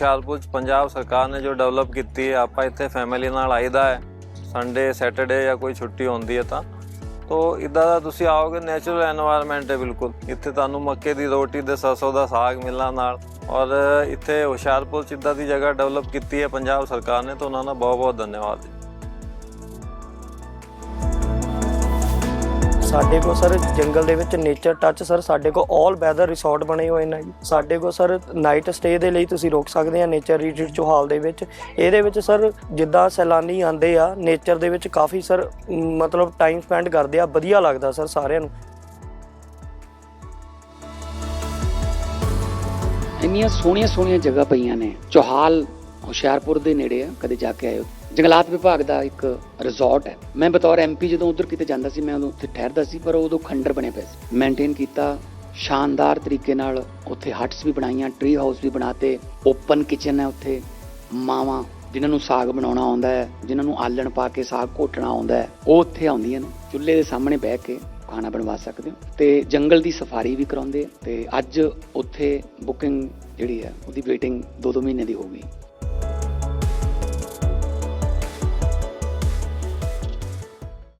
ਹੁਸ਼ਿਆਰਪੁਰ 'ਚ ਪੰਜਾਬ ਸਰਕਾਰ ਨੇ ਜੋ ਡਿਵੈਲਪ ਕੀਤੀ ਹੈ, ਆਪਾਂ ਇੱਥੇ ਫੈਮਿਲੀ ਨਾਲ ਆਈਦਾ ਹੈ। ਸੰਡੇ ਸੈਟਰਡੇ ਜਾਂ ਕੋਈ ਛੁੱਟੀ ਹੁੰਦੀ ਹੈ ਤਾਂ। ਤੋ ਇਦਾਂ ਦਾ ਤੁਸੀਂ ਆਓਗੇ ਨੇਚਰਲ এনवायरमेंट ਹੈ ਬਿਲਕੁਲ। ਇੱਥੇ ਤੁਹਾਨੂੰ ਮੱਕੇ ਦੀ ਰੋਟੀ ਤੇ ਸਰਸੋਂ ਦਾ ਸਾਗ ਮਿਲਣਾ ਨਾਲ। ਔਰ ਇੱਥੇ ਹੁਸ਼ਿਆਰਪੁਰ 'ਚ ਇਦਾਂ ਦੀ ਜਗ੍ਹਾ ਡਿਵੈਲਪ ਕੀਤੀ ਹੈ ਪੰਜਾਬ ਸਰਕਾਰ ਨੇ, ਤਾਂ ਉਹਨਾਂ ਦਾ ਬਹੁਤ ਬਹੁਤ ਧੰਨਵਾਦ ਸਾਡੇ ਕੋਲ ਸਰ ਜੰਗਲ ਦੇ ਵਿੱਚ ਨੇਚਰ ਟੱਚ ਸਰ ਸਾਡੇ ਕੋਲ 올 ਵੈਦਰ ਰਿਸੋਰਟ ਬਣੇ ਹੋਏ ਨੇ ਜੀ। ਸਾਡੇ ਕੋਲ ਸਰ ਨਾਈਟ ਸਟੇ ਦੇ ਲਈ ਤੁਸੀਂ ਰੁਕ ਸਕਦੇ ਆ ਨੇਚਰ ਰਿਟਰੀਟ ਚੋਹਾਲ ਦੇ ਵਿੱਚ। ਇਹਦੇ ਵਿੱਚ ਸਰ ਜਿੱਦਾਂ ਸੈਲਾਨੀ ਆਉਂਦੇ ਆ ਨੇਚਰ ਦੇ ਵਿੱਚ ਕਾਫੀ ਸਰ ਮਤਲਬ ਟਾਈਮ ਸਪੈਂਡ ਕਰਦੇ ਆ, ਵਧੀਆ ਲੱਗਦਾ ਸਰ ਸਾਰਿਆਂ ਨੂੰ। ਇੰਨੀਆਂ ਸੋਹਣੀਆਂ ਸੋਹਣੀਆਂ ਜਗ੍ਹਾ ਪਈਆਂ ਨੇ। ਚੋਹਾਲ ਹੁਸ਼ਿਆਰਪੁਰ ਦੇ ਨੇੜੇ ਆ, ਕਦੇ ਜਾ ਕੇ ਆਇਓ। ਜੰਗਲਾਤ ਵਿਭਾਗ ਦਾ ਇੱਕ ਰਿਜ਼ੋਰਟ ਹੈ। ਮੈਂ ਬਤੌਰ ਐਮਪੀ ਜਦੋਂ ਉਧਰ ਕਿਤੇ ਜਾਂਦਾ ਸੀ, ਮੈਂ ਉਦੋਂ ਉੱਥੇ ਠਹਿਰਦਾ ਸੀ, ਪਰ ਉਦੋਂ ਖੰਡਰ ਬਣੇ ਪਏ ਸੀ। ਮੇਨਟੇਨ ਕੀਤਾ, ਸ਼ਾਨਦਾਰ ਤਰੀਕੇ ਨਾਲ ਉੱਥੇ ਹਟਸ ਵੀ ਬਣਾਈਆਂ ਟਰੀ ਹਾਊਸ ਵੀ ਬਣਾਤੇ ਓਪਨ ਕਿਚਨ ਹੈ ਉੱਥੇ। ਮਾਵਾਂ ਜਿਨ੍ਹਾਂ ਨੂੰ ਸਾਗ ਬਣਾਉਣਾ ਆਉਂਦਾ ਹੈ, ਜਿਨ੍ਹਾਂ ਨੂੰ ਆਲਣ ਪਾ ਕੇ ਸਾਗ ਘੋਟਣਾ ਆਉਂਦਾ ਹੈ, ਉਹ ਉੱਥੇ ਆਉਂਦੀਆਂ ਨੇ। ਚੁੱਲ੍ਹੇ ਦੇ ਸਾਹਮਣੇ ਬਹਿ ਕੇ ਖਾਣਾ ਬਣਵਾ ਸਕਦੇ ਹੋ। ਤੇ ਜੰਗਲ ਦੀ ਸਫਾਰੀ ਵੀ ਕਰਾਉਂਦੇ ਆ। ਤੇ ਅੱਜ ਉੱਥੇ ਬੁਕਿੰਗ ਜਿਹੜੀ ਹੈ, ਉਹਦੀ ਵੇਟਿੰਗ 2-2 ਮਹੀਨੇ ਦੀ ਹੋ ਗਈ।